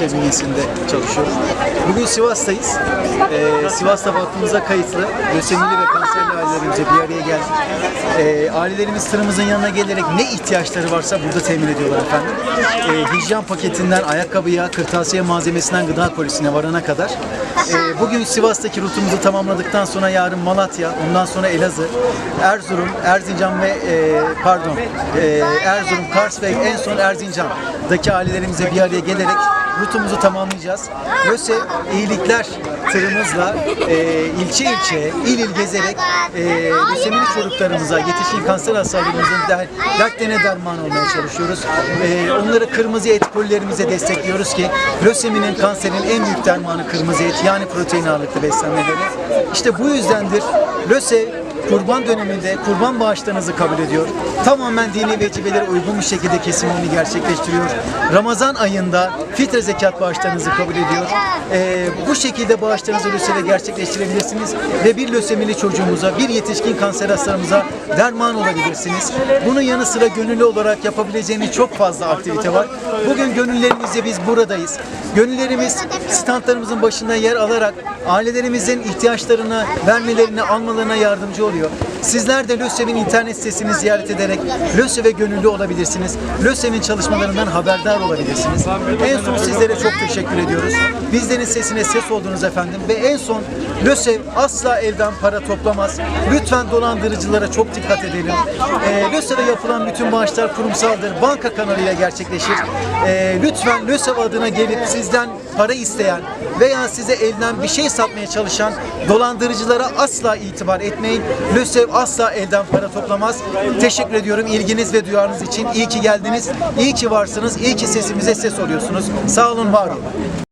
bünyesinde çalışıyorum. Bugün Sivas'tayız. Ee, Sivas'ta vakfımıza kayıtlı lösemili ve kanserli ailelerimize bir araya geldik. Ee, ailelerimiz tırımızın yanına gelerek ne ihtiyaçları varsa burada temin ediyorlar efendim. Ee, hijyen paketinden ayakkabıya, kırtasiye malzemesinden gıda polisine varana kadar. Ee, bugün Sivas'taki rutumuzu tamamladıktan sonra yarın Malatya, ondan sonra Elazığ, Erzurum, Erzincan ve e, pardon e, Erzurum, Kars ve en son Erzincan'daki ailelerimize bir araya gelerek rutumuzu tamamlayacağız. Löse iyilikler tırımızla e, ilçe ilçe, il il gezerek e, lösemili çocuklarımıza, yetişkin kanser hastalarımızın der, dertlerine derman olmaya çalışıyoruz. E, onları kırmızı et kolilerimize destekliyoruz ki löseminin, kanserin en büyük dermanı kırmızı et yani protein ağırlıklı beslenmeleri. İşte bu yüzdendir löse kurban döneminde kurban bağışlarınızı kabul ediyor. Tamamen dini vecibelere uygun bir şekilde kesimini gerçekleştiriyor. Ramazan ayında fitre zekat bağışlarınızı kabul ediyor. Ee, bu şekilde bağışlarınızı lösede gerçekleştirebilirsiniz ve bir lösemili çocuğumuza, bir yetişkin kanser hastamıza derman olabilirsiniz. Bunun yanı sıra gönüllü olarak yapabileceğiniz çok fazla aktivite var. Bugün gönüllerimizle biz buradayız. Gönüllerimiz standlarımızın başında yer alarak ailelerimizin ihtiyaçlarını vermelerine, almalarına yardımcı oluyor. Sizler de LÖSEV'in internet sitesini ziyaret ederek LÖSEV'e gönüllü olabilirsiniz. LÖSEV'in çalışmalarından haberdar olabilirsiniz. En son sizlere çok teşekkür ediyoruz. Bizlerin sesine ses oldunuz efendim ve en son LÖSEV asla elden para toplamaz. Lütfen dolandırıcılara çok dikkat edelim. Ee, LÖSEV'e yapılan bütün bağışlar kurumsaldır. Banka kanalıyla gerçekleşir. Ee, lütfen LÖSEV adına gelip sizden para isteyen veya size elden bir şey satmaya çalışan dolandırıcılara asla itibar etmeyin. LÖSEV asla elden para toplamaz. Teşekkür ediyorum ilginiz ve duyarınız için. İyi ki geldiniz. İyi ki varsınız. İyi ki sesimize ses oluyorsunuz. Sağ olun, var olun.